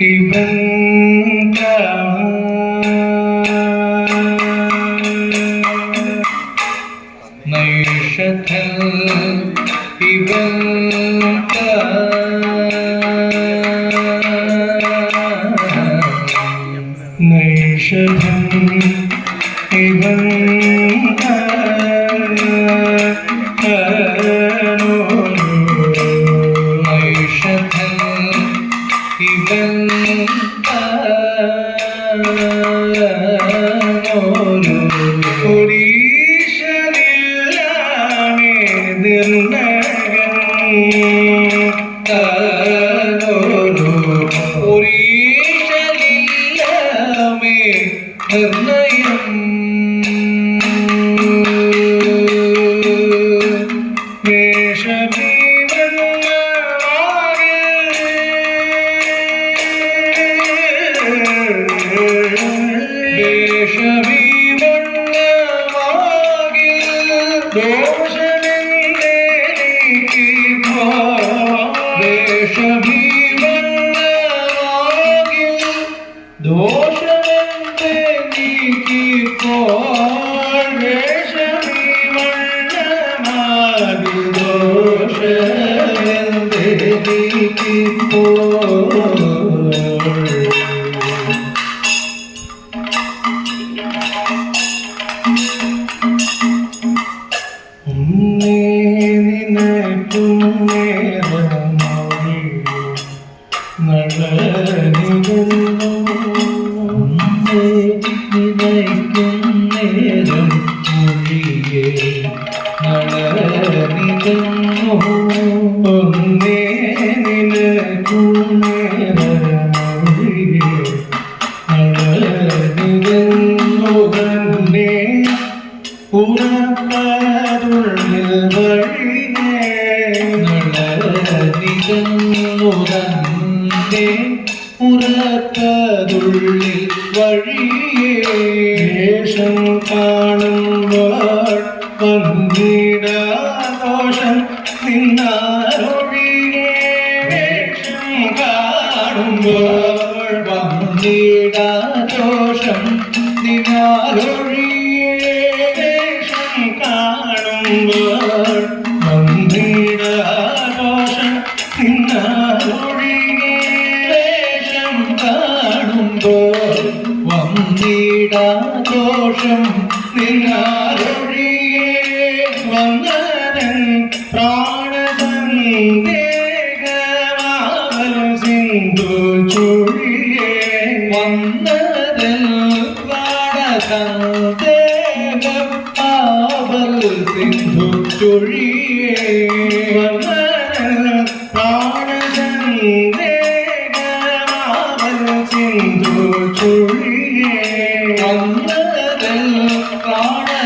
ഇവൻ നൈഷധൽ ഇവൻ നൈഷധം ഇവൻ നൈഷധം ഇവൻ ഒരീശനില്ലാമേ വണ്ണമാകി ദോഷമെന്തേ ഉറപ്പതുള്ളിൽ വഴിയേ നടനികന്നുതന്നെ ഉറപ്പതുള്ളിൽ വഴിയേ ദേശം കാണുമ്പോൾ വന്നിടാദോഷം നിന്നാരൊഴിയേ വേഷം കാണുമ്പോൾ വന്നിടാദോഷം നിന്നാരൊഴിയേ വന്നിടാദോഷം നിന്നാരൊഴിയേ വന്നരൻ പ്രാണസന്ദേഹമാവൽ സിന്ധു ചുഴിയേ വന്നരൻ പ്രാണസന്ദേഹമാവൽ സിന്ധു ചുഴിയേ വന്നരൻ പ്രാണസന്ദേഹമാവൽ സിന്ധു ചുഴിയേ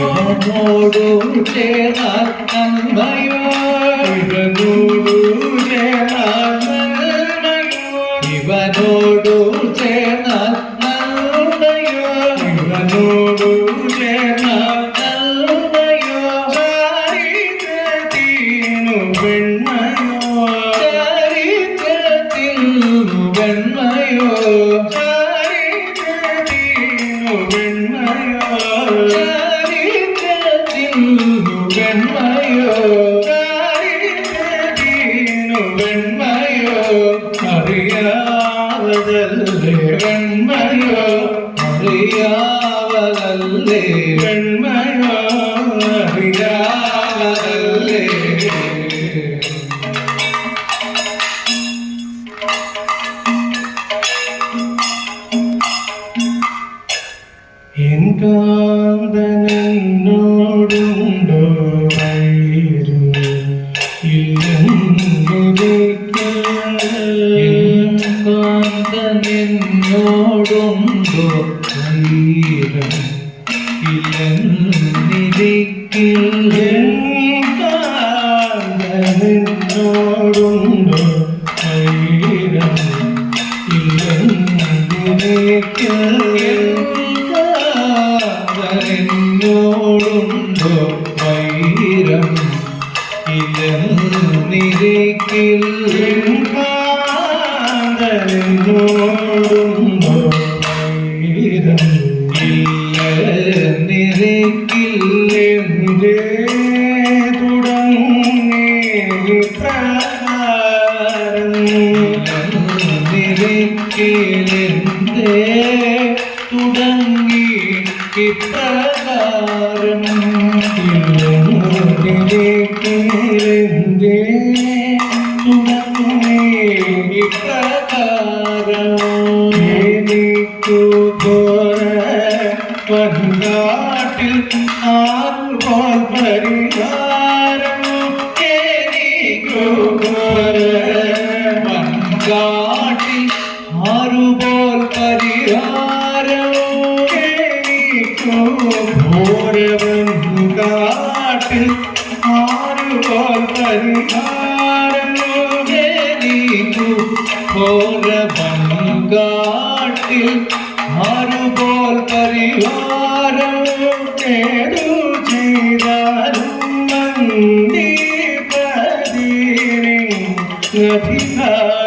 നേരാറു ചൊൽവതമ്മയോ ഇവനോടു வெண்மையோ அறியாவதல்லே வெண்மையோ அறியாவதல்லே என் காந்தன் കാന്തനെന്നോടുണ്ടോ ധൈര്യം ഇല്ലെന്നിരിക്കില്ല കാന്തനോടുണ്ടോ വൈരം എന്നോടുണ്ടോ വൈരം ഇല്ലെന്നിരിക്കില്ല നിരക്കിലെന്തേ തുടങ്ങി ഇപ്രകാരം? കാട്ടിൽ ആറുപോൽ പരിഹാരം ഏതു ചെയ്താലും ഏതോ ചെയ്താലും